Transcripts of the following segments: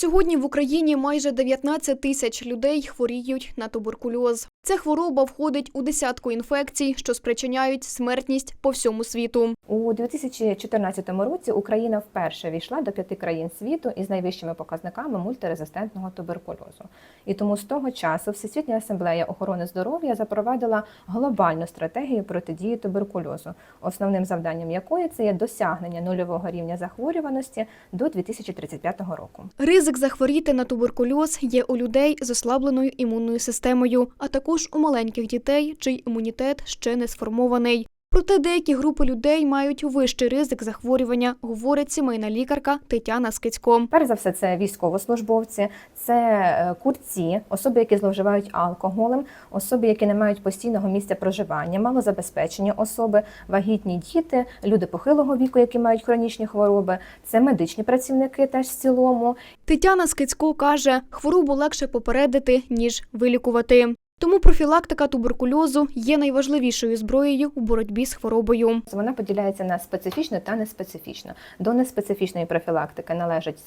Сьогодні в Україні майже 19 тисяч людей хворіють на туберкульоз. Ця хвороба входить у десятку інфекцій, що спричиняють смертність по всьому світу. У 2014 році Україна вперше війшла до п'яти країн світу із найвищими показниками мультирезистентного туберкульозу. І тому з того часу Всесвітня асамблея охорони здоров'я запровадила глобальну стратегію протидії туберкульозу, основним завданням якої це є досягнення нульового рівня захворюваності до 2035 року. Ризик захворіти на туберкульоз є у людей з ослабленою імунною системою, а також у маленьких дітей, чий імунітет ще не сформований. Проте деякі групи людей мають вищий ризик захворювання, говорить сімейна лікарка Тетяна Скицько. Перш за все, це військовослужбовці, це е, курці, особи, які зловживають алкоголем, особи, які не мають постійного місця проживання, малозабезпечені особи, вагітні діти, люди похилого віку, які мають хронічні хвороби, це медичні працівники теж в цілому. Тетяна Скицько каже, хворобу легше попередити, ніж вилікувати. Тому профілактика туберкульозу є найважливішою зброєю у боротьбі з хворобою. Вона поділяється на специфічну та неспецифічну. До неспецифічної профілактики належить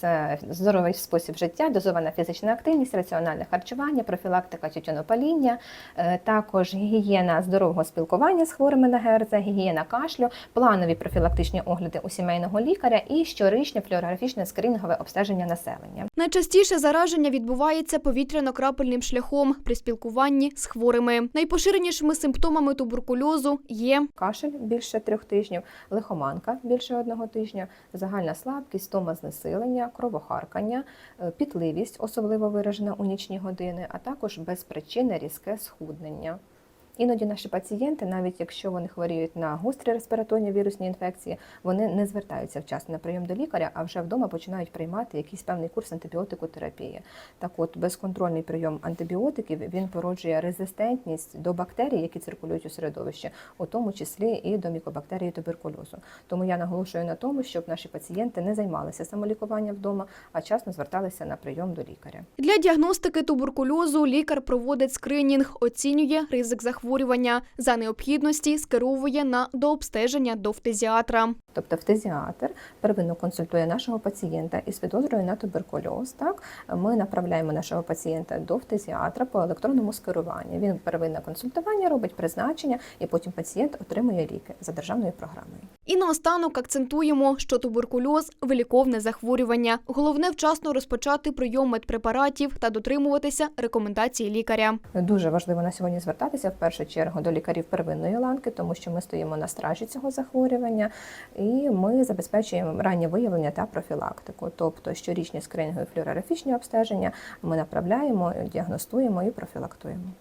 здоровий спосіб життя, дозована фізична активність, раціональне харчування, профілактика тютюнопаління, е, також гігієна здорового спілкування з хворими на ГРЗ, гігієна кашлю, планові профілактичні огляди у сімейного лікаря і щорічне флюорографічне скринінгове обстеження населення. Найчастіше зараження відбувається повітряно-крапельним шляхом при спілкуванні з хворими. Найпоширенішими симптомами туберкульозу є Кашель більше трьох тижнів, лихоманка більше одного тижня, загальна слабкість, тома знесилення, кровохаркання, е, пітливість, особливо виражена у нічні години, а також безпричинне різке схуднення. Іноді наші пацієнти, навіть якщо вони хворіють на гострі респіраторні вірусні інфекції, вони не звертаються вчасно на прийом до лікаря, а вже вдома починають приймати якийсь певний курс антибіотикотерапії. Так от, безконтрольний прийом антибіотиків він породжує резистентність до бактерій, які циркулюють у середовищі, у тому числі і до мікобактерії туберкульозу. Тому я наголошую на тому, щоб наші пацієнти не займалися самолікуванням вдома, а часно зверталися на прийом до лікаря. для діагностики туберкульозу. Лікар проводить скринінг, оцінює ризик захворювання. За необхідності скеровує на дообстеження до фтизіатра. Тобто фтизіатр первинно консультує нашого пацієнта із підозрою на туберкульоз. Так ми направляємо нашого пацієнта до фтизіатра по електронному скеруванню. Він первинне консультування робить призначення, і потім пацієнт отримує ліки за державною програмою. І наостанок акцентуємо, що туберкульоз виліковне захворювання. Головне вчасно розпочати прийом медпрепаратів та дотримуватися рекомендацій лікаря. Дуже важливо на сьогодні звертатися в першу чергу до лікарів первинної ланки, тому що ми стоїмо на стражі цього захворювання, і ми забезпечуємо раннє виявлення та профілактику. Тобто щорічні скринінгові флюорографічні обстеження ми направляємо, діагностуємо і профілактуємо.